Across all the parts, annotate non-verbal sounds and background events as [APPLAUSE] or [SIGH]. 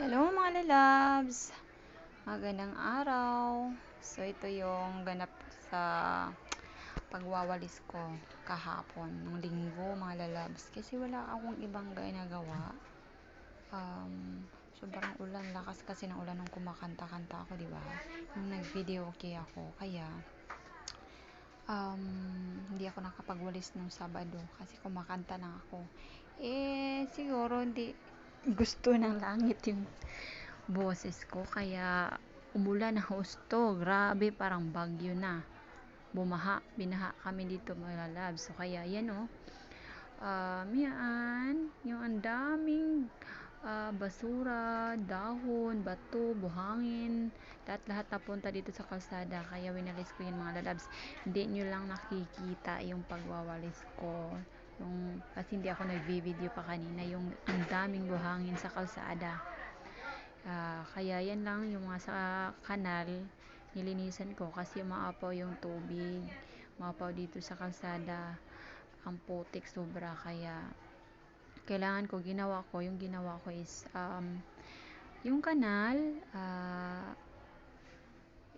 Hello mga lalabs! Magandang araw! So ito yung ganap sa pagwawalis ko kahapon, ng linggo mga lalabs. Kasi wala akong ibang ginagawa. Um, sobrang ulan, lakas kasi ng ulan nung kumakanta-kanta ako, di ba? Yung nag-video okay ako. Kaya, um, hindi ako nakapagwalis nung Sabado kasi kumakanta na ako. Eh, siguro hindi gusto ng langit yung boses ko kaya umulan na husto. Grabe parang bagyo na. Bumaha binaha kami dito mga labs. So kaya yan oh. um, yan yung ang daming uh, basura dahon, bato, buhangin. Lahat lahat napunta dito sa kalsada kaya winalis ko yun mga lalabs hindi nyo lang nakikita yung pagwawalis ko yung kasi hindi ako nagvi-video pa kanina yung ang daming buhangin sa kalsada. Uh, kaya yan lang yung mga sa kanal nilinisan ko kasi maapaw yung tubig maapaw dito sa kalsada. Ang putik sobra kaya kailangan ko ginawa ko yung ginawa ko is um, yung kanal uh,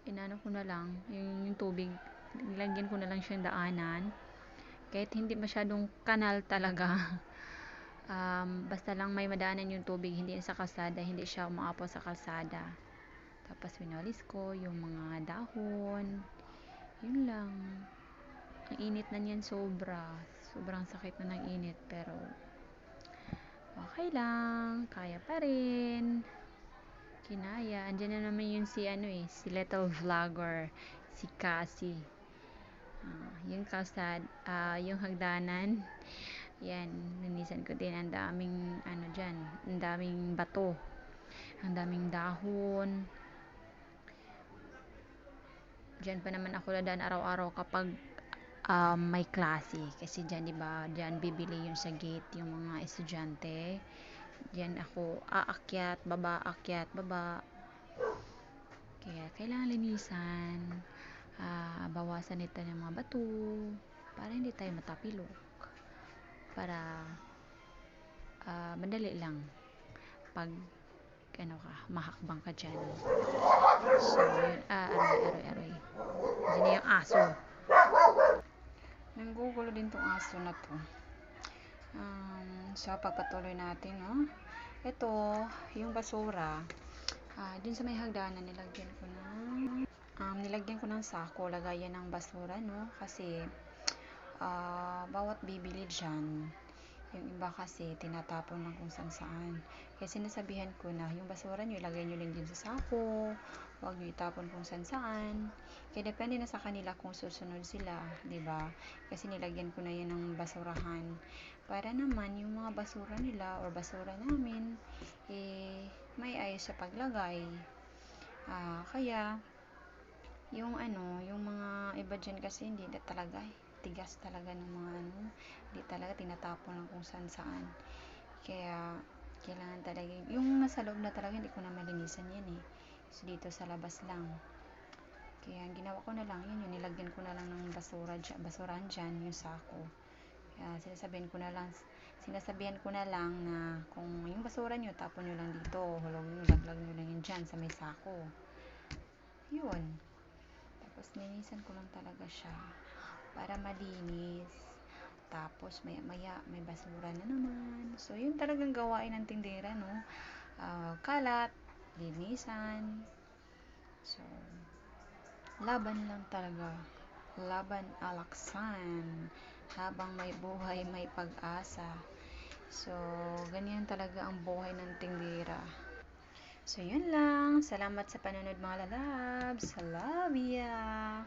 inano ko na lang yung, yung tubig nilagyan ko na lang siyang daanan kahit hindi masyadong kanal talaga. [LAUGHS] Um, basta lang may madaanan yung tubig hindi sa kalsada hindi siya umaapaw sa kalsada. Tapos winalis ko yung mga dahon. Yun lang. Ang init na niyan sobra. Sobrang sakit na ng init pero okay lang. Kaya pa rin. Kinaya. Andyan na naman yun si ano eh si little vlogger si Cassie uh, yung kalsad uh, yung hagdanan. Yan ninisan ko din. Ang daming ano dyan ang daming bato. Ang daming dahon. Dyan pa naman ako dadaan araw-araw kapag um, may klase. Kasi dyan diba dyan bibili yung sa gate yung mga estudyante. Dyan ako aakyat baba akyat baba. Kaya kailangan linisan bawasan nito ng mga bato para hindi tayo matapilok para uh, madali lang pag ano ka, mahakbang ka dyan. So yun, ah, aroy, aroy, aroy. Dyan yung aso. Nanggugulo din tong aso na to. Um, so pagpatuloy natin no? ito yung basura. Uh, dun sa may hagdanan nilagyan ko na um, nilagyan ko ng sako lagayan ng basura no? Kasi uh, bawat bibili dyan yung iba kasi tinatapon lang kung saan saan. Kaya sinasabihan ko na yung basura nyo ilagay nyo lang dyan sa sako huwag nyo itapon kung saan saan. Kaya depende na sa kanila kung susunod sila ba? Diba? kasi nilagyan ko na yan ng basurahan. Para naman yung mga basura nila or basura namin eh may ayos sa paglagay. Uh, kaya yung ano yung mga iba dyan kasi hindi na talaga eh. Tigas talaga ng mga ano. Hindi talaga tinatapon lang kung saan saan. Kaya kailangan talaga yung nasa loob na talaga hindi ko na malinisan yan eh. So dito sa labas lang. Kaya ginawa ko na lang yun yung nilagyan ko na lang ng basura dyan, basurahan dyan yung sako. Kaya sinasabihan ko na lang sinasabihan ko na lang na kung yung basura nyo tapon nyo lang dito. Hulog nyo laglag nyo lang yun dyan sa may sako. Yun tapos ninisan ko lang talaga siya para malinis. Tapos maya maya may basura na naman. So yun talagang gawain ng tindera no? Uh, kalat linisan. So laban lang talaga. Laban alaksan habang may buhay may pag-asa. So ganyan talaga ang buhay ng tindera so yun lang. Salamat sa panonood mga lalabs. Ya